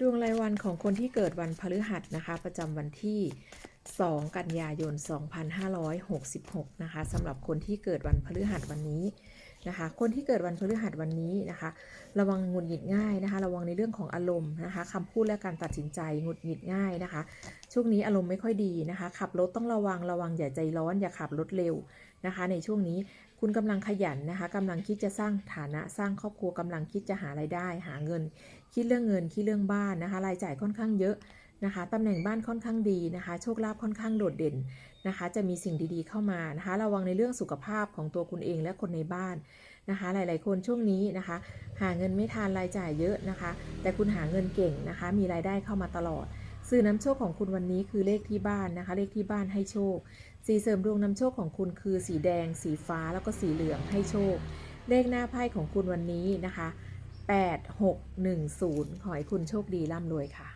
ดวงรายวันของคนที่เกิดวันพฤหัสนะคะ ประจำวันที่ 2 กันยายน 2566 นะคะสำหรับคนที่เกิดวันพฤหัสวันนี้ นะคะ คนที่เกิดวันพฤหัสวันนี้นะคะ ระวังหงุดหงิดง่ายนะคะ ระวังในเรื่องของอารมณ์นะคะคำพูดและการตัดสินใจหงุดหงิดง่ายนะคะ ช่วงนี้อารมณ์ไม่ค่อยดีนะคะ ขับรถต้องระวังระวังอย่าใจร้อนอย่าขับรถเร็วนะคะ ในช่วงนี้คุณกำลังขยันนะคะกำลังคิดจะสร้างฐานะสร้างครอบครัวกำลังคิดจะหารายได้ หาเงิน คิดเรื่องเงินคิดเรื่องบ้านนะคะ รายจ่ายค่อนข้างเยอะ นะคะตำแหน่งบ้านค่อนข้างดีนะคะ โชคลาภค่อนข้างโดดเด่นนะคะ จะมีสิ่งดีๆเข้ามานะคะ ระวังในเรื่องสุขภาพของตัวคุณเองและคนในบ้านนะคะ หลายๆ คนช่วงนี้นะคะ หาเงินไม่ทานรายจ่ายเยอะนะคะ แต่คุณหาเงินเก่งนะคะ มีรายได้เข้ามาตลอด สื่อน้ำโชคของคุณวันนี้คือเลขที่บ้านนะคะ เลขที่บ้านให้โชค สีเสริมดวงนำโชคของคุณคือสีแดง สีฟ้าแล้วก็สีเหลืองให้โชค เลขหน้าไพ่ของคุณวันนี้นะคะ 8610 ขอให้คุณโชคดีร่ำรวยค่ะ